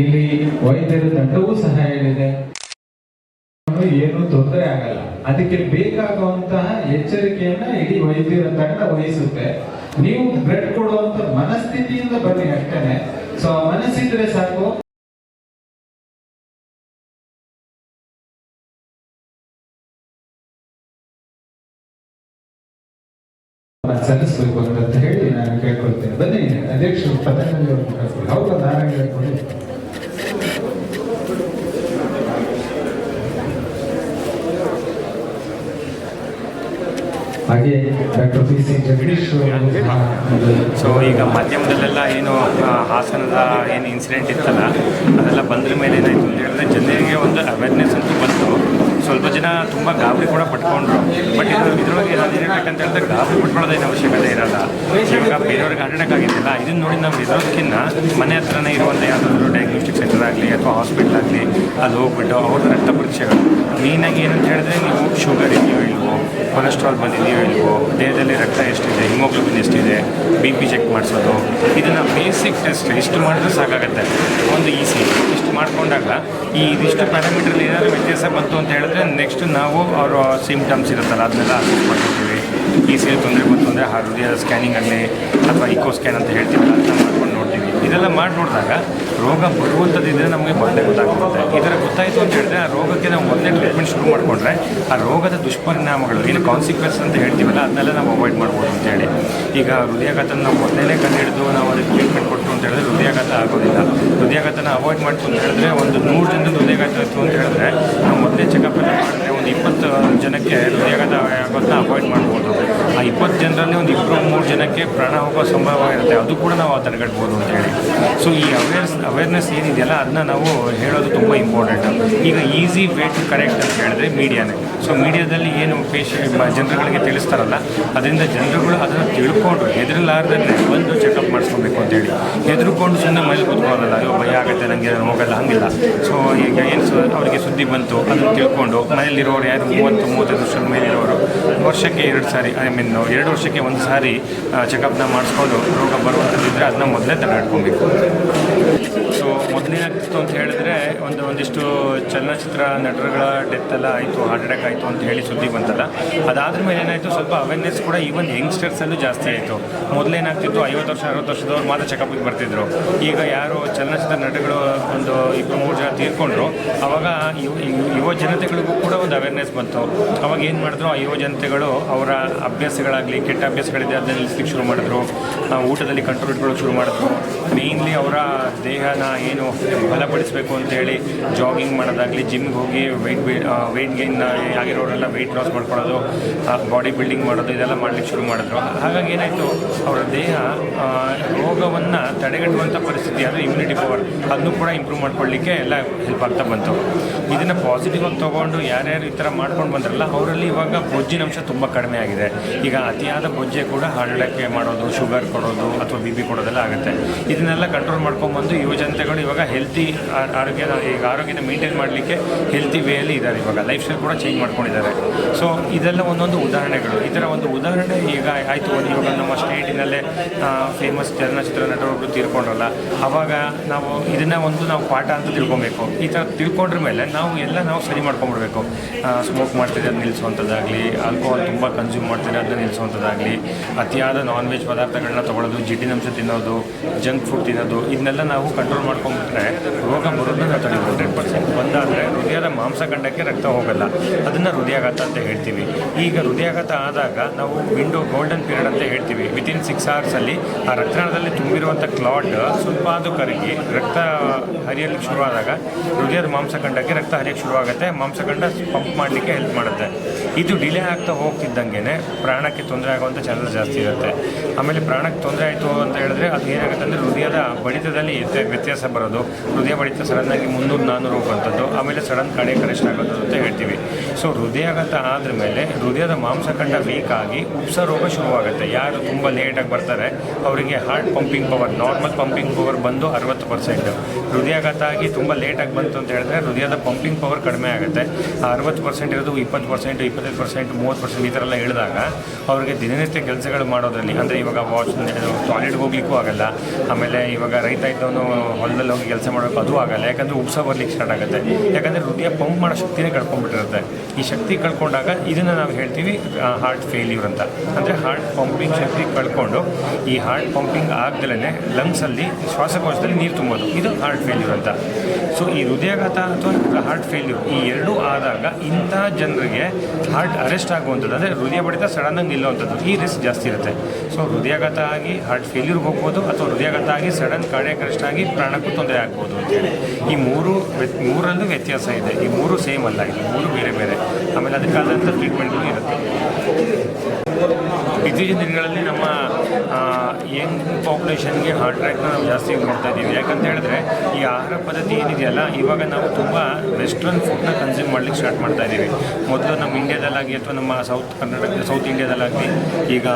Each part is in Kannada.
ಇಲ್ಲಿ ವೈದ್ಯರ ತಂಡವೂ ಸಹ ಹೇಳಿದೆ ಏನು ತೊಂದರೆ ಆಗಲ್ಲ. ಅದಕ್ಕೆ ಬೇಕಾಗುವಂತಹ ಎಚ್ಚರಿಕೆಯನ್ನ ಇಡೀ ವೈದ್ಯರ ತಂಡ ವಹಿಸುತ್ತೆ. ನೀವು ಬ್ಲಡ್ ಕೊಡುವಂತ ಮನಸ್ಥಿತಿಯಿಂದ ಬನ್ನಿ ಅಷ್ಟೇನೆ. ಸೊ ಮನಸ್ಸಿದ್ರೆ ಸಾಕು. ಸಲ್ಲಿಸಬೇಕು ಅಂತ ಹೇಳಿ ಅಧ್ಯಕ್ಷರು ಪತಂಜಲಿ ಅವರು ಕಳ್ಕೊಳ್ಳಿ ಹೌದಾ ನಾರಾಯಣ ಹೇಳ್ಕೊಳ್ಳಿ ಹಾಗೆ ಡಾಕ್ಟರ್ ಪಿ ಸಿ ಜಗದೀಶ್ ಈಗ ಮಾಧ್ಯಮದಲ್ಲೆಲ್ಲ ಏನು ಹಾಸನದ ಏನು ಇನ್ಸಿಡೆಂಟ್ ಇತ್ತಲ್ಲ ಅದೆಲ್ಲ ಬಂದ್ರ ಮೇಲೆ ಏನಾಯಿತು ಅಂತ ಹೇಳಿದ್ರೆ ಜನರಿಗೆ ಒಂದು ಅವೇರ್ನೆಸ್ ಅಂತೂ ಬಂತು. ಸ್ವಲ್ಪ ಜನ ತುಂಬ ಗಾಬರಿ ಕೂಡ ಪಟ್ಕೊಂಡ್ರು. ಬಟ್ ಇದು ಇದರೊಳಗೆ ಹೇಳ್ಬೇಕಂತ ಹೇಳಿದ್ರೆ ಗಾಬರಿ ಪಟ್ಕೊಳ್ಳೋದೇನು ಅವಶ್ಯಕತೆ ಇರಲ್ಲ. ಇವಾಗ ಬೇರೆಯವ್ರಿಗೆ ಆಗಿದ್ದಿಲ್ಲ. ಇದನ್ನ ನೋಡಿ ನಾವು ಇರೋದಕ್ಕಿಂತ ಮನೆ ಹತ್ರನೇ ಇರುವಂಥ ಯಾವುದಾದ್ರು ಡಯಾಗ್ನೋಸ್ಟಿಕ್ ಸೆಂಟರ್ ಆಗಲಿ ಅಥವಾ ಹಾಸ್ಪಿಟ್ಲ್ ಆಗಲಿ, ಅಲ್ಲಿ ಹೋಗ್ಬಿಟ್ಟು ಅವ್ರದ್ದು ರಕ್ತ ಪರೀಕ್ಷೆಗಳು. ಮೇಯ್ನಾಗಿ ಏನಂತ ಹೇಳಿದ್ರೆ ನೀವು ಶುಗರ್ ಇದೆಯೋ ಇಲ್ವೋ ಕೊಲೆಸ್ಟ್ರಾಲ್ ನೀವು ಇಲ್ವೋ ದೇಹದಲ್ಲಿ ರಕ್ತ ಎಷ್ಟಿದೆ, ಹಿಮೋಗ್ಲೋಬಿನ್ ಎಷ್ಟಿದೆ ಬಿ ಪಿ ಚೆಕ್ ಮಾಡಿಸೋದು. ಇದನ್ನು ಬೇಸಿಕ್ ಟೆಸ್ಟ್ ಇಷ್ಟು ಮಾಡಿದ್ರೆ ಸಾಕಾಗುತ್ತೆ. ಒಂದು ಈಸಿ ಇಷ್ಟು ಮಾಡಿಕೊಂಡಾಗ ಈ ಇದಿಷ್ಟು ಪ್ಯಾರಾಮೀಟ್ರಲ್ಲಿ ಏನಾದರೂ ವ್ಯತ್ಯಾಸ ಬಂತು ಅಂತ ಹೇಳಿದ್ರೆ ನೆಕ್ಸ್ಟ್ ನಾವು ಅವರ ಸಿಮ್ಟಮ್ಸ್ ಇರುತ್ತಲ್ಲ, ಅದನ್ನೆಲ್ಲ ಅಸೆಸ್ ಮಾಡ್ಕೊತೀವಿ. ಈ ಸಿ ತೊಂದರೆ ಬಂತು ಅಂದರೆ ಹೃದಯದ ಸ್ಕ್ಯಾನಿಂಗ್ ಆಗಲಿ ಅಥವಾ ಇಕೋ ಸ್ಕ್ಯಾನ್ ಅಂತ ಹೇಳ್ತೀವಲ್ಲ, ಅದನ್ನ ಮಾಡ್ಕೊಂಡು ಇದೆಲ್ಲ ಮಾಡಿ ನೋಡಿದಾಗ ರೋಗ ಬರುವಂಥದ್ದಿದ್ರೆ ನಮಗೆ ಮೊದಲೇ ಗೊತ್ತಾಗುತ್ತೆ ಇದರ ಗೊತ್ತಾಯಿತು ಅಂತ ಹೇಳಿದ್ರೆ ಆ ರೋಗಕ್ಕೆ ನಾವು ಮೊದಲೇ ಟ್ರೀಟ್ಮೆಂಟ್ ಶುರು ಮಾಡಿಕೊಂಡ್ರೆ ಆ ರೋಗದ ದುಷ್ಪರಿಣಾಮಗಳು, ಏನು ಕಾನ್ಸಿಕ್ವೆನ್ಸ್ ಅಂತ ಹೇಳ್ತೀವಲ್ಲ, ಅದನ್ನೆಲ್ಲ ನಾವು ಅವಾಯ್ಡ್ ಮಾಡ್ಬೋದು ಅಂತೇಳಿ ಈಗ ಹೃದಯಾಘಾತನ ನಾವು ಮೊದಲೇ ಕಂಡುಹಿಡಿದು ನಾವು ಅದಕ್ಕೆ ಟ್ರೀಟ್ಮೆಂಟ್ ಕೊಟ್ಟು ಅಂತ ಹೇಳಿದ್ರೆ ಹೃದಯಾಘಾತ ಆಗೋದಿಲ್ಲ. ಹೃದಯಾಘಾತನ ಅವಾಯ್ಡ್ ಮಾಡ್ತು ಅಂತ ಹೇಳಿದ್ರೆ ಒಂದು ನೂರು ಜನದ ಹೃದಯಾಘಾತ ಇತ್ತು ಅಂತ ಹೇಳಿದ್ರೆ ನಾವು ಮೊದಲೇ ಚೆಕಪ್ ಎಲ್ಲ ಮಾಡಿದ್ರೆ ಒಂದು ಇಪ್ಪತ್ತು ಜನಕ್ಕೆ ಹೃದಯಾಘಾತ ಆಗೋದನ್ನ ಅವಾಯ್ಡ್ ಮಾಡ್ಬೋದು. ಇಪ್ಪತ್ತು ಜನರಲ್ಲಿ ಒಂದು ಇಬ್ಬರು ಮೂರು ಜನಕ್ಕೆ ಪ್ರಾಣ ಹೋಗೋ ಸಂಭವ ಇರುತ್ತೆ ಅದು ಕೂಡ ನಾವು ತಡೆಗಟ್ಬೋದು ಅಂತ ಹೇಳಿ. ಸೊ ಈ ಅವೇರ್ಸ್ ಅವೇರ್ನೆಸ್ ಏನಿದೆಯಲ್ಲ, ಅದನ್ನ ನಾವು ಹೇಳೋದು ತುಂಬ ಇಂಪಾರ್ಟೆಂಟ್ ಈಗ ಈಸಿ ವೇ ಟು ಕರೆಕ್ಟ್ ಅಂತ ಹೇಳಿದ್ರೆ ಮೀಡಿಯಾನೇ ಸೊ ಮೀಡಿಯಾದಲ್ಲಿ ಏನು ಪೇಷಂಟ್ ಜನರುಗಳಿಗೆ ತಿಳಿಸ್ತಾರಲ್ಲ, ಅದರಿಂದ ಜನರುಗಳು ಅದನ್ನು ತಿಳ್ಕೊಂಡು ಹೆದರಲಾರ್ದನ್ನ ಬಂದು ಚೆಕಪ್ ಮಾಡಿಸ್ಕೊಬೇಕು ಅಂತೇಳಿ ಹೆದರ್ಕೊಂಡು ಸುಮ್ಮನೆ ಮೈಲಿ ಕೂತ್ಕೊಳ್ಳೋದಲ್ಲ, ಅಯ್ಯೋ ಭಯ ಆಗುತ್ತೆ ನನಗೆ ನಾನು ಹೋಗಲ್ಲ ಹಂಗಿಲ್ಲ. ಸೊ ಈಗ ಏನು ಅವರಿಗೆ ಸುದ್ದಿ ಬಂತು, ಅದನ್ನು ತಿಳ್ಕೊಂಡು ಮನೆಯಲ್ಲಿರೋರು ಯಾರು ಮೂವತ್ತು, ಮೂವತ್ತೈದು ವರ್ಷದ ಮೇಲಿರೋರು, ವರ್ಷಕ್ಕೆ ಎರಡು ಸಾರಿ ಐ ಮೀನ್ ಎರಡು ವರ್ಷಕ್ಕೆ ಒಂದು ಸಾರಿ ಚೆಕಪ್ನ ಮಾಡಿಸ್ಕೊಂಡು ರೋಗ ಬರುವಂಥದ್ದಿದ್ದರೆ ಅದನ್ನ ಮೊದಲೇ ತಡೆಗಟ್ಕೊಬೇಕು ಮೊದಲೇನಾಗ್ತಿತ್ತು ಅಂತ ಹೇಳಿದ್ರೆ ಒಂದು ಒಂದಿಷ್ಟು ಚಲನಚಿತ್ರ ನಟರುಗಳ ಡೆತ್ ಎಲ್ಲ ಆಯಿತು ಹಾರ್ಟ್ ಅಟ್ಯಾಕ್ ಆಯಿತು ಅಂತ ಹೇಳಿ ಸುದ್ದಿ ಬಂತಲ್ಲ. ಅದಾದ ಮೇಲೆ ಏನಾಯಿತು? ಸ್ವಲ್ಪ ಅವೇರ್ನೆಸ್ ಕೂಡ ಈವನ್ ಯಂಗ್ಸ್ಟರ್ಸಲ್ಲೂ ಜಾಸ್ತಿ ಆಯಿತು. ಮೊದಲೇನಾಗ್ತಿತ್ತು ಐವತ್ತು ವರ್ಷ, ಅರವತ್ತು ವರ್ಷದವ್ರು ಮಾತ್ರ ಚೆಕಪ್ಗೆ ಬರ್ತಿದ್ರು. ಈಗ ಯಾರು ಚಲನಚಿತ್ರ ನಟಗಳು ಒಂದು ಇಬ್ಬರು ಮೂರು ಜನ ತೀರ್ಕೊಂಡ್ರು. ಅವಾಗ ಯುವ ಜನತೆಗಳಿಗೂ ಕೂಡ ಒಂದು ಅವೇರ್ನೆಸ್ ಬಂತು. ಅವಾಗ ಏನು ಮಾಡಿದ್ರು? ಆ ಯುವ ಜನತೆಗಳು ಅವರ ಅಭ್ಯಾಸಗಳಾಗಲಿ, ಕೆಟ್ಟ ಅಭ್ಯಾಸಗಳಿದೆ, ಅದನ್ನ ನಿಲ್ಲಿಸ್ಲಿಕ್ಕೆ ಶುರು ಮಾಡಿದ್ರು. ಊಟದಲ್ಲಿ ಕಂಟ್ರೋಲ್ ಇಟ್ಕೊಳ್ಳೋಕೆ ಶುರು ಮಾಡಿದ್ರು. ಮೇಯ್ನ್ಲಿ ಅವರ ದೇಹನ ಏನು ಬಲಪಡಿಸಬೇಕು ಅಂತೇಳಿ ಜಾಗಿಂಗ್ ಮಾಡೋದಾಗಲಿ ಜಿಮ್ಗೆ ಹೋಗಿ ವೆಯ್ಟ್ ವೆಯ್ಟ್ ಗೇನ್ ಆಗಿರೋರೆಲ್ಲ ವೆಯ್ಟ್ ಲಾಸ್ ಮಾಡ್ಕೊಳ್ಳೋದು ಬಾಡಿ ಬಿಲ್ಡಿಂಗ್ ಮಾಡೋದು, ಇದೆಲ್ಲ ಮಾಡ್ಲಿಕ್ಕೆ ಶುರು ಮಾಡಿದ್ರು. ಹಾಗಾಗಿ ಏನಾಯಿತು, ಅವರ ದೇಹ ರೋಗವನ್ನು ತಡೆಗಟ್ಟುವಂಥ ಪರಿಸ್ಥಿತಿ, ಅದು ಇಮ್ಯುನಿಟಿ ಪವರ್ ಅದನ್ನು ಕೂಡ ಇಂಪ್ರೂವ್ ಮಾಡ್ಕೊಳ್ಳಿಕ್ಕೆ ಎಲ್ಲ ಹೆಲ್ಪ್ ಆಗ್ತಾ ಬಂತು. ಇದನ್ನು ಪಾಸಿಟಿವ್ ಆಗಿ ತೊಗೊಂಡು ಯಾರ್ಯಾರು ಈ ಥರ ಮಾಡ್ಕೊಂಡು ಬಂದ್ರಲ್ಲ, ಅವರಲ್ಲಿ ಇವಾಗ ಬೊಜ್ಜಿನ ಅಂಶ ತುಂಬ ಕಡಿಮೆ ಆಗಿದೆ. ಈಗ ಅತಿಯಾದ ಬೊಜ್ಜೆ ಕೂಡ ಅಟ್ಯಾಕ್ ಮಾಡೋದು ಶುಗರ್ ಕೊಡೋದು ಅಥವಾ ಬಿ ಪಿ ಕೊಡೋದೆಲ್ಲ ಆಗುತ್ತೆ. ಇದನ್ನೆಲ್ಲ ಕಂಟ್ರೋಲ್ ಮಾಡ್ಕೊಂಡ್ಬಂದು ಯುವ ಜನತೆಗಳು ಇವಾಗ ಹೆಲ್ತಿ ಆರೋಗ್ಯನ, ಈಗ ಆರೋಗ್ಯನ ಮೇಂಟೈನ್ ಮಾಡಲಿಕ್ಕೆ ಹೆಲ್ತಿ ವೇಯಲ್ಲಿ ಇದ್ದಾರೆ ಇವಾಗ. ಲೈಫ್ ಸ್ಟೈಲ್ ಕೂಡ ಚೇಂಜ್ ಮಾಡ್ಕೊಂಡಿದ್ದಾರೆ. ಸೊ ಇದೆಲ್ಲ ಒಂದೊಂದು ಉದಾಹರಣೆಗಳು. ಈ ಥರ ಒಂದು ಉದಾಹರಣೆ ಈಗ ಆಯಿತು ಇವಾಗ ನಮ್ಮ ಸ್ಟೇಟಿನಲ್ಲೇ ಫೇಮಸ್ ಚಲನಚಿತ್ರ ನಟರೊಬ್ಬರು ತೀರ್ಕೊಂಡ್ರಲ್ಲ. ಆವಾಗ ನಾವು ಇದನ್ನು ಒಂದು ನಾವು ಪಾಠ ಅಂತ ತಿಳ್ಕೊಬೇಕು. ಈ ಥರ ತಿಳ್ಕೊಂಡ್ರ ಮೇಲೆ ನಾವು ಎಲ್ಲ ನಾವು ಸರಿ ಮಾಡ್ಕೊಂಡ್ಬಿಡ್ಬೇಕು. ಸ್ಮೋಕ್ ಮಾಡ್ತಿದ್ರೆ ಅದು ನಿಲ್ಲಿಸುವಂಥದ್ದಾಗಲಿ ಆಲ್ಕೋಹಾಲ್ ತುಂಬ ಕನ್ಸ್ಯೂಮ್ ಮಾಡ್ತಿದ್ರೆ ಅದನ್ನ ನಿಲ್ಲಿಸುವಂಥದ್ದಾಗಲಿ ಅತಿಯಾದ ನಾನ್ ವೆಜ್ ಪದಾರ್ಥಗಳನ್ನ ತೊಗೊಳೋದು ಜಿಡ್ಡಿನಂಶ ತಿನ್ನೋದು ಜಂಕ್ ಫುಡ್ ತಿನ್ನೋದು, ಇದನ್ನೆಲ್ಲ ನಾವು ಕಂಟ್ರೋಲ್ ಮಾಡ್ಕೊಂಡ್ಬಿಟ್ರೆ ರೋಗ ಬರೋದನ್ನ ನಾವು ತಡೆಯಬಹುದು. ಹಂಡ್ರೆಡ್ ಪರ್ಸೆಂಟ್ ಬಂದಾದರೆ ಹೃದಯದ ಮಾಂಸಖಂಡಕ್ಕೆ ರಕ್ತ ಹೋಗಲ್ಲ. ಅದನ್ನು ಹೃದಯಾಘಾತ ಅಂತ ಹೇಳ್ತೀವಿ. ಈಗ ಹೃದಯಾಘಾತ ಆದಾಗ ನಾವು ವಿಂಡೋ ಗೋಲ್ಡನ್ ಪೀರಿಯಡ್ ಅಂತ ಹೇಳ್ತೀವಿ. ವಿತಿನ್ ಸಿಕ್ಸ್ ಅವರ್ಸಲ್ಲಿ ಆ ರಕ್ತನಾಳದಲ್ಲಿ ತುಂಬಿರುವಂಥ ಕ್ಲಾಟ್ ಸ್ವಲ್ಪ ಅದು ಕರಗಿ ರಕ್ತ ಹರಿಯಲು ಶುರುವಾದಾಗ ಹೃದಯದ ಮಾಂಸಖಂಡಕ್ಕೆ ರಕ್ತ ಹರಿಯಕ್ಕೆ ಶುರುವಾಗುತ್ತೆ. ಮಾಂಸಖಂಡ ಪಂಪ್ ಮಾಡಲಿಕ್ಕೆ ಹೆಲ್ಪ್ ಮಾಡುತ್ತೆ. ಇದು ಡಿಲೇ ಆಗ್ತಾ ಹೋಗ್ತಿದ್ದಂಗೆ ಪ್ರಾಣಕ್ಕೆ ತೊಂದರೆ ಆಗುವಂಥ ಚಾನ್ಸಸ್ ಜಾಸ್ತಿ ಇರುತ್ತೆ. ಆಮೇಲೆ ಪ್ರಾಣಕ್ಕೆ ತೊಂದರೆ ಆಯಿತು ಅಂತ ಹೇಳಿದ್ರೆ ಅದು ಏನಾಗುತ್ತೆ ಅಂದರೆ ಹೃದಯದ ಬಡಿತದಲ್ಲಿ ವ್ಯತ್ಯಾಸ ಬರೋದು. ಹೃದಯ ಬಡಿತ ಸಡನ್ನಾಗಿ ಮುನ್ನೂರು ನಾನ್ನೂರು ಹೋಗುವಂಥದ್ದು. ಆಮೇಲೆ ಸಡನ್ ಸಡನ್ ಕಡೆ ಕರೆಕ್ಷನ್ ಆಗೋದು ಅಂತ ಹೇಳ್ತೀವಿ. ಸೊ ಹೃದಯಾಘಾತ ಆದ ಮೇಲೆ ಹೃದಯದ ಮಾಂಸಖಂಡ ವೀಕ್ ಆಗಿ ಉಪ್ಸ ರೋಗ ಶುರುವಾಗುತ್ತೆ. ಯಾರು ತುಂಬ ಲೇಟಾಗಿ ಬರ್ತಾರೆ, ಅವರಿಗೆ heart pumping power normal pumping power ಬಂದು ಅರವತ್ತು ಪರ್ಸೆಂಟ್ ಹೃದಯಾಘಾತ ಆಗಿ ತುಂಬ ಲೇಟಾಗಿ ಬಂತು ಅಂತ ಹೇಳಿದ್ರೆ ಹೃದಯದ ಪಂಪಿಂಗ್ ಪವರ್ ಕಡಿಮೆ ಆಗುತ್ತೆ. ಅರವತ್ತು ಪರ್ಸೆಂಟ್ ಇರೋದು ಇಪ್ಪತ್ತು ಪರ್ಸೆಂಟ್ ಇಪ್ಪತ್ತೈದು ಪರ್ಸೆಂಟ್ ಮೂವತ್ತು ಪರ್ಸೆಂಟ್ ಈ ಥರ ಎಲ್ಲ ಇಳಿದಾಗ ಅವರಿಗೆ ದಿನನಿತ್ಯ ಕೆಲಸಗಳು ಮಾಡೋದ್ರಲ್ಲಿ, ಅಂದರೆ ಇವಾಗ ವಾಚ್ ಟಾಯ್ಲೆಟ್ಗೆ ಹೋಗ್ಲಿಕ್ಕೂ ಆಗಲ್ಲ. ಆಮೇಲೆ ಇವಾಗ ರೈತ ಇದ್ದವನು ಹೊಲದಲ್ಲಿ ಹೋಗಿ ಕೆಲಸ ಮಾಡೋಕ್ಕೆ ಅದು ಆಗಲ್ಲ. ಯಾಕಂದರೆ ಉಪ್ಸ ಬರ್ಲಿಕ್ಕೆ ಸ್ಟಾರ್ಟ್ ಆಗುತ್ತೆ. ಯಾಕಂದರೆ ಹೃದಯ ಪಂಪ್ ಮಾಡೋ ಶಕ್ತಿನೇ ಕಳ್ಕೊಂಡ್ಬಿಟ್ಟಿರುತ್ತೆ. ಈ ಶಕ್ತಿ ಕಳ್ಕೊಂಡಾಗ ಇದನ್ನು ನಾವು ಹೇಳ್ತೀವಿ ಹಾರ್ಟ್ ಫೇಲ್ಯೂರ್ ಅಂತ. ಅಂದರೆ ಹಾರ್ಟ್ ಪಂಪಿಂಗ್ ಶಕ್ತಿ ಕಳ್ಕೊಂಡು ಈ ಹಾರ್ಟ್ ಪಂಪಿಂಗ್ ಆಗ್ದಲೇ ಲಂಗ್ಸಲ್ಲಿ ಶ್ವಾಸಕೋಶದಲ್ಲಿ ನೀರು ತುಂಬೋದು. ಇದು ಹಾರ್ಟ್ ಫೇಲ್ಯೂರ್ ಅಂತ. ಸೊ ಈ ಹೃದಯಾಘಾತ ಅಥವಾ ಹಾರ್ಟ್ ಫೇಲ್ಯೂರ್ ಈ ಎರಡೂ ಆದಾಗ ಇಂಥ ಜನರಿಗೆ ಹಾರ್ಟ್ ಅರೆಸ್ಟ್ ಆಗುವಂಥದ್ದು, ಅಂದರೆ ಹೃದಯ ಬಡಿತ ಸಡನ್ನಾಗಿ ನಿಲ್ಲುವಂಥದ್ದು, ಈ ರಿಸ್ಕ್ ಜಾಸ್ತಿ ಇರುತ್ತೆ. ಸೊ ಹೃದಯಾಘಾತ ಆಗಿ ಹಾರ್ಟ್ ಫೇಲ್ಯೂರ್ ಹೋಗ್ಬೋದು, ಅಥವಾ ಹೃದಯಾಘಾತ ಆಗಿ ಸಡನ್ ಕಾರ್ಡಿಯಾಕ್ ಅರೆಸ್ಟ್ ಆಗಿ ಪ್ರಾಣಕ್ಕೂ ತೊಂದರೆ ಆಗ್ಬೋದು ಅಂತೇಳಿ ಈ ಮೂರು ಮೂರಲ್ಲೂ ವ್ಯತ್ಯಾಸ ಇದೆ. ಈ ಮೂರು ಸೇಮ್ ಅಲ್ಲ ಇದು ಮೂರು ಬೇರೆ ಬೇರೆ. ಆಮೇಲೆ ಅದಕ್ಕಾದಂಥ ಟ್ರೀಟ್ಮೆಂಟ್ಗಳು ಇರುತ್ತೆ. ಇತ್ತೀಚಿನ ದಿನಗಳಲ್ಲಿ ನಮ್ಮ ಯಂಗ್ ಪಾಪ್ಯುಲೇಷನ್ಗೆ ಹಾರ್ಟ್ ಅಟ್ಯಾಕ್ನ ನಾವು ಜಾಸ್ತಿ ನೋಡ್ತಾ ಇದ್ದೀವಿ ಯಾಕಂತ ಹೇಳಿದ್ರೆ, ಈ ಆಹಾರ ಪದ್ಧತಿ ಏನಿದೆಯಲ್ಲ, ಇವಾಗ ನಾವು ತುಂಬ ವೆಸ್ಟರ್ನ್ ಫುಡ್ನ ಕನ್ಸ್ಯೂಮ್ ಮಾಡ್ಲಿಕ್ಕೆ ಸ್ಟಾರ್ಟ್ ಮಾಡ್ತಾ ಇದ್ದೀವಿ ಮೊದಲು ನಮ್ಮ ಇಂಡಿಯಾದಲ್ಲಾಗಿ ಅಥವಾ ನಮ್ಮ ಸೌತ್ ಕರ್ನಾಟಕ ಸೌತ್ ಇಂಡಿಯಾದಲ್ಲಾಗಲಿ ಈಗ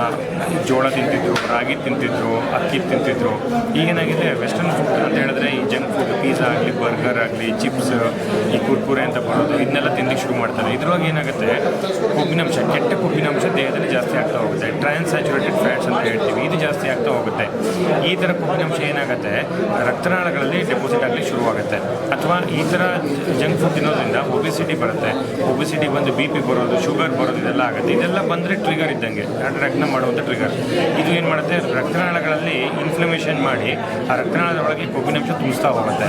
ಜೋಳ ತಿಂತಿದ್ರು, ರಾಗಿ ತಿಂತಿದ್ರು, ಅಕ್ಕಿ ತಿಂತಿದ್ರು. ಈಗೇನಾಗಿದೆ ವೆಸ್ಟರ್ನ್ ಫುಡ್ ಅಂತ ಹೇಳಿದ್ರೆ ಈ ಜಂಕ್ ಫುಡ್ ಪಿಜ್ಜಾ ಆಗಲಿ ಬರ್ಗರ್ ಆಗಲಿ ಚಿಪ್ಸ್ ಈ ಕುರ್ಕುರೆ ಅಂತ ಬರೋದು ಇದನ್ನೆಲ್ಲ ತಿನ್ನಲಿಕ್ಕೆ ಶುರು ಮಾಡ್ತಾರೆ. ಇದ್ರೊಳಗೆ ಏನಾಗುತ್ತೆ, ಕೊಬ್ಬಿನಂಶ, ಕೆಟ್ಟ ಕೊಬ್ಬಿನಂಶ ದೇಹದಲ್ಲಿ ಜಾಸ್ತಿ ಆಗ್ತಾ ಹೋಗುತ್ತೆ. ಟ್ರಾನ್ಸ್ಯಾಚುರೇಟೆಡ್ ಫ್ಯಾಟ್ಸ್ ಅಂತ ಹೇಳ್ತೀವಿ ಇದು ಜಾಸ್ತಿ ಆಗ್ತಾ ಹೋಗುತ್ತೆ. ಈ ಥರ ಕೊಬ್ಬಿನಾಂಶ ಏನಾಗುತ್ತೆ? ರಕ್ತನಾಳಗಳಲ್ಲಿ ಡೆಪಾಸಿಟ್ ಆಗಲಿ ಶುರುವಾಗುತ್ತೆ. ಅಥವಾ ಈ ಥರ ಜಂಕ್ ಫುಡ್ ತಿನ್ನೋದ್ರಿಂದ ಒಬಿಸಿಟಿ ಬರುತ್ತೆ. ಒಬಿಸಿಟಿ ಬಂದು ಬಿ ಪಿ ಬರೋದು ಶುಗರ್ ಬರೋದು, ಇದೆಲ್ಲ ಆಗುತ್ತೆ. ಇದೆಲ್ಲ ಬಂದರೆ ಟ್ರಿಗರ್ ಇದ್ದಂಗೆ. ಅಟ್ಯಾಕ್ನ ಮಾಡುವಂಥ ಟ್ರಿಗರ್ ಇದು ಏನು ಮಾಡುತ್ತೆ? ರಕ್ತನಾಳಗಳಲ್ಲಿ ಇನ್ಫ್ಲಮೇಷನ್ ಮಾಡಿ ಆ ರಕ್ತನಾಳದ ಒಳಗೆ ಕೊಬ್ಬಿನಂಶ ತುಂಬಿಸ್ತಾ ಹೋಗುತ್ತೆ.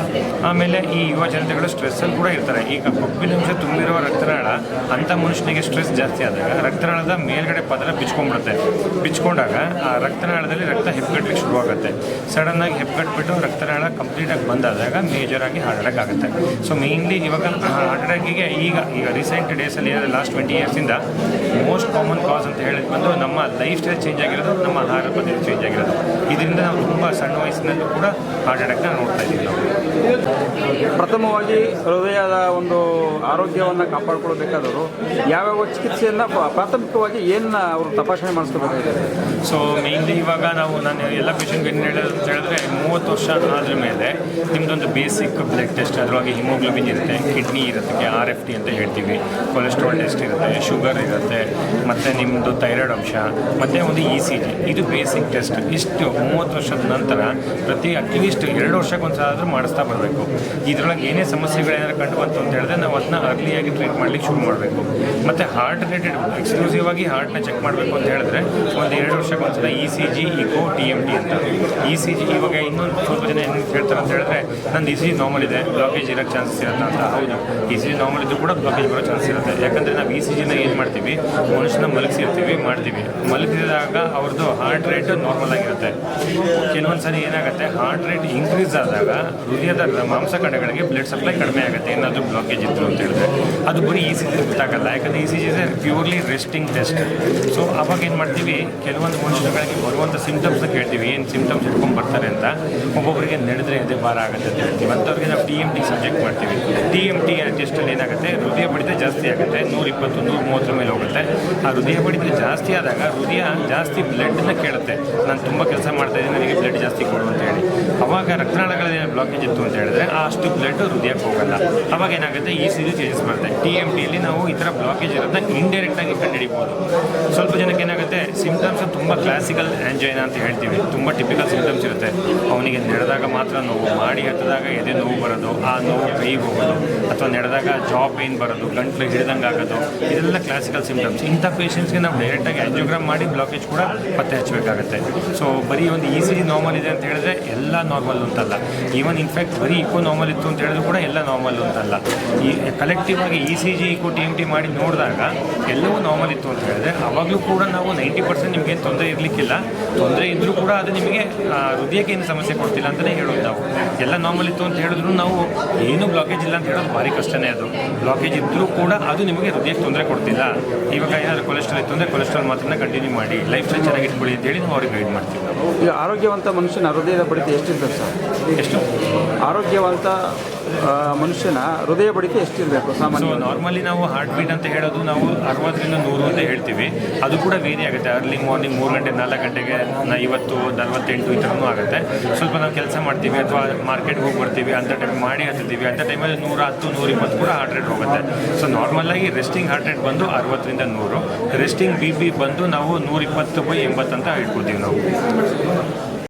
ಆಮೇಲೆ ಈ ಯುವ ಜನತೆಗಳು ಸ್ಟ್ರೆಸ್ಸಲ್ಲಿ ಕೂಡ ಇರ್ತಾರೆ. ಈಗ ಕೊಬ್ಬಿನಂಶ ತುಂಬಿರುವ ರಕ್ತನಾಳ ಅಂಥ ಮನುಷ್ಯನಿಗೆ ಸ್ಟ್ರೆಸ್ ಜಾಸ್ತಿ ಆದಾಗ ರಕ್ತನಾಳದ ಮೇಲ್ಗಡೆ ಪದರ ಬಿಚ್ಕೊಂಡ್ಬಿಡುತ್ತೆ. ಬಿಚ್ಕೊಂಡಾಗ ಆ ರಕ್ತನಾಳದಲ್ಲಿ ರಕ್ತ ಹೆಪ್ಪುಗಟ್ಟಲಿಕ್ಕೆ ಶುರುವಾಗುತ್ತೆ. ಸಡನ್ ಆಗಿ ಹೆಪ್ಪುಗಟ್ಬಿಟ್ಟು ರಕ್ತನಾಳ ಕಂಪ್ಲೀಟಾಗಿ ಬಂದಾದಾಗ ಮೇಜರ್ ಆಗಿ ಹಾರ್ಟ್ ಅಟ್ಯಾಕ್ ಆಗುತ್ತೆ. ಸೊ ಮೇನ್ಲಿ ಇವಾಗ ಹಾರ್ಟ್ ಅಟ್ಯಾಕಿಗೆ ಈಗ ಈಗ ರೀಸೆಂಟ್ ಡೇಸಲ್ಲಿ ಏನಾದ್ರೆ ಲಾಸ್ಟ್ ಟ್ವೆಂಟಿ ಇಯರ್ಸಿಂದ ಮೋಸ್ಟ್ ಕಾಮನ್ ಕಾಸ್ ಅಂತ ಹೇಳಿದ್ ಬಂದು ನಮ್ಮ ಲೈಫ್ ಸ್ಟೈಲ್ ಚೇಂಜ್ ಆಗಿರೋದು ನಮ್ಮ ಆಹಾರ ಪದ್ಧತಿ ಚೇಂಜ್ ಆಗಿರೋದು. ಇದರಿಂದ ನಾವು ತುಂಬ ಸಣ್ಣ ವಯಸ್ಸಿನಲ್ಲೂ ಕೂಡ ಹಾರ್ಟ್ ಅಟ್ಯಾಕ್ನ ನೋಡ್ತಾ ಇದ್ದೀವಿ ನಾವು. ಪ್ರಥಮವಾಗಿ ಹೃದಯದ ಒಂದು ಆರೋಗ್ಯವನ್ನು ಕಾಪಾಡ್ಕೊಳ್ಬೇಕಾದವರು ಯಾವ್ಯಾವ ಚಿಕಿತ್ಸೆಯನ್ನು ಪ್ರಾಥಮಿಕವಾಗಿ ಏನು ಅವರು ತಪಾಸಣೆ ಮಾಡಿಸ್ಕೋಬೇಕಾಗಿದೆ ಸೊ ಮೇನ್ಲಿ ಇವಾಗ ನಾವು ನಾನು ಎಲ್ಲ ಪೇಷಂಟ್ಗೆ ಏನು ಹೇಳೋದು ಅಂತ ಹೇಳಿದ್ರೆ ಮೂವತ್ತು ವರ್ಷ ಆದ್ರ ಮೇಲೆ ನಿಮ್ಮದೊಂದು ಬೇಸಿಕ್ ಬ್ಲಡ್ ಟೆಸ್ಟ್ ಅದರೊಳಗೆ ಹಿಮೋಗ್ಲೋಬಿನ್ ಇರುತ್ತೆ ಕಿಡ್ನಿ ಇರುತ್ತೆ ಆರ್ ಎಫ್ ಟಿ ಅಂತ ಹೇಳ್ತೀವಿ. ಕೊಲೆಸ್ಟ್ರಾಲ್ ಟೆಸ್ಟ್ ಇರುತ್ತೆ ಶುಗರ್ ಇರುತ್ತೆ, ಮತ್ತು ನಿಮ್ಮದು ಥೈರಾಯ್ಡ್ ಅಂಶ, ಮತ್ತು ಒಂದು ಇ ಸಿ ಜಿ ಇದು ಬೇಸಿಕ್ ಟೆಸ್ಟ್ ಇಷ್ಟು ಮೂವತ್ತು ವರ್ಷದ ನಂತರ ಪ್ರತಿ ಅಟ್ಲೀಸ್ಟ್ ಎರಡು ವರ್ಷಕ್ಕೊಂದ್ಸಲ ಆದರೂ ಮಾಡಿಸ್ತಾ ಬರಬೇಕು. ಇದರೊಳಗೆ ಏನೇ ಸಮಸ್ಯೆಗಳೇನಾದ್ರು ಕಂಡು ಬಂತು ಅಂತ ಹೇಳಿದ್ರೆ ನಾವು ಅದನ್ನ ಅರ್ಲಿಯಾಗಿ ಟ್ರೀಟ್ ಮಾಡ್ಲಿಕ್ಕೆ ಶುರು ಮಾಡಬೇಕು. ಮತ್ತು ಹಾರ್ಟ್ ರಿಲೇಟೆಡ್ ಎಕ್ಸ್ಕ್ಲೂಸಿವ್ ಆಗಿ ಹಾರ್ಟ್ನ ಚೆಕ್ ಮಾಡಬೇಕು ಅಂತ ಹೇಳಿದ್ರೆ ಒಂದು ಎರಡು ವರ್ಷಕ್ಕೆ ಒಂದ್ಸಲ E C G echo T M T E C G ಇವಾಗ ಇನ್ನೊಂದು ಸ್ವಲ್ಪ ಜನ ಏನು ಹೇಳ್ತಾರೆ ಅಂತ ಹೇಳಿದ್ರೆ, ನಂದು ಇ ಸಿ ಜಿ ನಾರ್ಮಲ್ ಇದೆ ಬ್ಲಾಕೇಜ್ ಇರೋಕ್ಕೆ ಚಾನ್ಸಸ್ ಇರುತ್ತೆ ಅಂತ. ಹೌದು. ಇ ಸಿ ಜಿ ನಾರ್ಮಲ್ ಇದ್ರೂ ಕೂಡ ಬ್ಲಾಕೇಜ್ ಬರೋ ಚಾನ್ಸ್ ಇರುತ್ತೆ. ಯಾಕಂದರೆ ನಾವು ಇ ಸಿ ಜಿನ ಏನು ಮಾಡ್ತೀವಿ? ಮನುಷ್ಯನ ಮಲಗಿಸಿರ್ತೀವಿ, ಮಾಡ್ತೀವಿ. ಮಲಗಿದಾಗ ಅವ್ರದ್ದು ಹಾರ್ಟ್ ರೇಟ್ ನಾರ್ಮಲ್ ಆಗಿರುತ್ತೆ. ಕೆಲವೊಂದು ಸರಿ ಏನಾಗುತ್ತೆ? ಹಾರ್ಟ್ ರೇಟ್ ಇನ್ಕ್ರೀಸ್ ಆದಾಗ ಹೃದಯದ ಮಾಂಸ ಮಾಂಸಖಂಡಗಳಿಗೆ ಬ್ಲಡ್ ಸಪ್ಲೈ ಕಡಿಮೆ ಆಗುತ್ತೆ. ಏನಾದರೂ ಬ್ಲಾಕೇಜ್ ಇತ್ತು ಅಂತ ಹೇಳಿದ್ರೆ. ಅದು ಬರೀ ಇ ಸಿ ಜಿ ಗೊತ್ತಾಗಲ್ಲ. ಯಾಕಂದರೆ E C G purely resting test so ಅವಾಗ ಏನು ಮಾಡ್ತೀವಿ? ಕೆಲವೊಂದು ಮನುಷ್ಯಗಳಿಗೆ ಬರುವಂಥ ಸಿಮ್ಟಮ್ಸ್ನ ಕೇಳ್ತೀವಿ. ಏನು ಸಿಮ್ಟಮ್ಸ್ ಇಟ್ಕೊಂಡು ಬರ್ತಾರೆ ಅಂತ ಒಬ್ಬೊಬ್ಬರಿಗೆ ನಡೆದ್ರೆ ಎದೆ ಭಾರ ಆಗುತ್ತೆ ಅಂತ ಹೇಳ್ತೀವಿ. ಅಂಥವ್ರಿಗೆ ನಾವು ಟಿ ಎಂ ಟಿ ಸಬ್ಜೆಕ್ಟ್ ಮಾಡ್ತೀವಿ. ಟಿ ಎಂ ಟಿ ಟೆಸ್ಟಲ್ಲಿ ಏನಾಗುತ್ತೆ? ಹೃದಯ ಬಡಿತ ಜಾಸ್ತಿ ಆಗುತ್ತೆ. ನೂರಿಪ್ಪತ್ತು ನೂರು ಮೂವತ್ತರ ಮೇಲೆ ಹೋಗುತ್ತೆ. ಆ ಹೃದಯ ಬಡಿತ ಜಾಸ್ತಿ ಆದಾಗ ಹೃದಯ ಜಾಸ್ತಿ ಬ್ಲಡ್ನ ಕೇಳುತ್ತೆ. ನಾನು ತುಂಬ ಕೆಲಸ ಮಾಡ್ತಾ ಇದ್ದೀನಿ, ನನಗೆ ಬ್ಲಡ್ ಜಾಸ್ತಿ ಕೊಡು ಅಂತ ಹೇಳಿ. ಅವಾಗ ರಕ್ತನಾಳಗಳಲ್ಲಿ ಬ್ಲಾಕೇಜ್ ಇತ್ತು ಅಂತ ಹೇಳಿದ್ರೆ ಆ ಅಷ್ಟು ಬ್ಲಡ್ ಹೃದಯಕ್ಕೆ ಹೋಗಲ್ಲ. ಅವಾಗ ಏನಾಗುತ್ತೆ? ಈ ಸಿ ಚೇಂಜಸ್ ಬರುತ್ತೆ ಟಿ ಎಂ ಟಿಯಲ್ಲಿ ನಾವು ಈ ಥರ ಬ್ಲಾಕೇಜ್ ಇರೋದನ್ನ ಇಂಡೈರೆಕ್ಟಾಗಿ ಕಂಡುಹಿಡಿಬೋದು. ಸ್ವಲ್ಪ ಜನಕ್ಕೆ ಏನಾಗುತ್ತೆ? ಸಿಮ್ಟಮ್ಸ್ ತುಂಬ ಕ್ಲಾಸಿಕಲ್ ಆಂಜೈನಾ ಅಂತ ಹೇಳ್ತೀವಿ. ತುಂಬ ಟಿಪಿಕಲ್ ಸಿಮ್ಟಮ್ಸ್ ಇರುತ್ತೆ. ಅವನಿಗೆ ನಡೆದಾಗ ಮಾತ್ರ ನೋವು, ಮಾಡಿ ಹತ್ತಿದಾಗ ಎದೆ ನೋವು ಬರೋದು, ಆ ನೋವು ಕೈಗೆ ಹೋಗೋದು, ಅಥವಾ ನಡೆದಾಗ ಜಾ ಪೇನ್ ಬರೋದು ಗಂಟ್ಲು ಹಿಡಿದಂಗೆ ಆಗೋದು, ಇದೆಲ್ಲ ಕ್ಲಾಸಿಕಲ್ ಸಿಂಟಮ್ಸ್ ಇಂಥ ಪೇಷಂಟ್ಸ್ಗೆ ನಾವು ಡೈರೆಕ್ಟಾಗಿ ಆ್ಯಂಜಿಯೋಗ್ರಾಮ್ ಮಾಡಿ ಬ್ಲಾಕೇಜ್ ಕೂಡ ಪತ್ತೆ ಹಚ್ಚಬೇಕಾಗುತ್ತೆ. ಸೊ ಬರೀ ಒಂದು ಈಸಿಲಿ ನಾರ್ಮಲ್ ಇದೆ ಅಂತ ಹೇಳಿದ್ರೆ ಎಲ್ಲ ನಾರ್ಮಲ್ ಅಂತಲ್ಲ. ಈವನ್ ಇನ್ಫ್ಯಾಕ್ಟ್ ಬರೀ ಇಕೋ ನಾರ್ಮಲ್ ಇತ್ತು ಅಂತ ಹೇಳಿದ್ರು ಕೂಡ ಎಲ್ಲ ನಾರ್ಮಲ್ ಅಂತಲ್ಲ. ಈ ಕಲೆಕ್ಟಿವ್ ಆಗಿ E C G echo T M T ಮಾಡಿ ನೋಡಿದಾಗ ಎಲ್ಲವೂ ನಾರ್ಮಲ್ ಇತ್ತು ಅಂತ ಹೇಳಿದ್ರೆ, ಅವಾಗಲೂ ಕೂಡ ನಾವು ನೈಂಟಿ ಪರ್ಸೆಂಟ್ ನಿಮಗೆ ತೊಂದರೆ ಇರಲಿಕ್ಕಿಲ್ಲ. ತೊಂದರೆ ಇದ್ದರೂ ಕೂಡ ಅದು ನಿಮಗೆ ಹೃದಯಕ್ಕೆ ಏನು ಸಮಸ್ಯೆ ಕೊಡ್ತಿಲ್ಲ ಅಂತಲೇ ಹೇಳೋದು ನಾವು. ಎಲ್ಲ ನಾರ್ಮಲ್ ಇತ್ತು ಅಂತ ಹೇಳಿದ್ರು ನಾವು ಏನು ಬ್ಲಾಕೇಜ್ ಇಲ್ಲ ಅಂತ ಹೇಳೋದು ಭಾರಿ ಕಷ್ಟನೇ ಅದು. ಬ್ಲಾಕೇಜ್ ಇದ್ದರೂ ಕೂಡ ಅದು ನಿಮಗೆ ಹೃದಯಕ್ಕೆ ತೊಂದರೆ ಕೊಡ್ತಿಲ್ಲ. ಇವಾಗ ಏನಾದರೂ ಕೊಲೆಸ್ಟ್ರಾಲ್ ಇತ್ತು ಅಂದರೆ ಕೊಲೆಸ್ಟ್ರಾಲ್ ಮಾತ್ರ ಕಂಟಿನ್ಯೂ ಮಾಡಿ. ಲೈಫ್ ಸ್ಟೈಲ್ ಚೆನ್ನಾಗಿ ಇಟ್ಕೊಳ್ಳಿ ಅಂತೇಳಿ ನಾವು ಅವ್ರಿಗೆ ಗೈಡ್ ಮಾಡ್ತೀವಿ ನಾವು. ಈಗ ಆರೋಗ್ಯವಂತ ಮನುಷ್ಯನ ಹೃದಯದ ಬಡಿತ ಎಷ್ಟಿರ್ತದೆ ಸರ್? ಎಷ್ಟು? ಆರೋಗ್ಯವಂತ ಮನುಷ್ಯನ ಹೃದಯ ಬಡಿತ ಎಷ್ಟಿರಬೇಕು ಸಾಮಾನ್ಯ ನಾರ್ಮಲಿ ನಾವು ಹಾರ್ಟ್ ಬೀಟ್ ಅಂತ ಹೇಳೋದು ನಾವು ಅರವತ್ತರಿಂದ ನೂರು ಅಂತ ಹೇಳ್ತೀವಿ. ಅದು ಕೂಡ ವೇರಿ ಆಗುತ್ತೆ. ಅರ್ಲಿ ಮಾರ್ನಿಂಗ್ ಮೂರು ಗಂಟೆ, ನಾಲ್ಕು ಗಂಟೆಗೆ ಐವತ್ತು, ನಲವತ್ತೆಂಟು ಈ ಥರನೂ ಆಗುತ್ತೆ. ಸ್ವಲ್ಪ ನಾವು ಕೆಲಸ ಮಾಡ್ತೀವಿ ಅಥವಾ ಮಾರ್ಕೆಟ್ಗೆ ಹೋಗಿ ಬರ್ತೀವಿ ಅಂಥ ಟೈಮ್ ಮಾಡಿ ಹತ್ತಿದ್ದೀವಿ ಅಂಥ ಟೈಮಲ್ಲಿ ನೂರ ಹತ್ತು, ನೂರ ಇಪ್ಪತ್ತು ಕೂಡ ಹಾರ್ಟ್ ರೇಟ್ ಹೋಗುತ್ತೆ. ಸೊ ನಾರ್ಮಲಾಗಿ ರೆಸ್ಟಿಂಗ್ ಹಾರ್ಟ್ ರೇಟ್ ಬಂದು ಅರವತ್ತರಿಂದ ನೂರು. ರೆಸ್ಟಿಂಗ್ ಬಿ ಬಿ ಬಂದು ನಾವು ನೂರ ಇಪ್ಪತ್ತು ಬೈ ಎಂಬತ್ತು ಅಂತ ಇಟ್ಕೊತೀವಿ ನಾವು.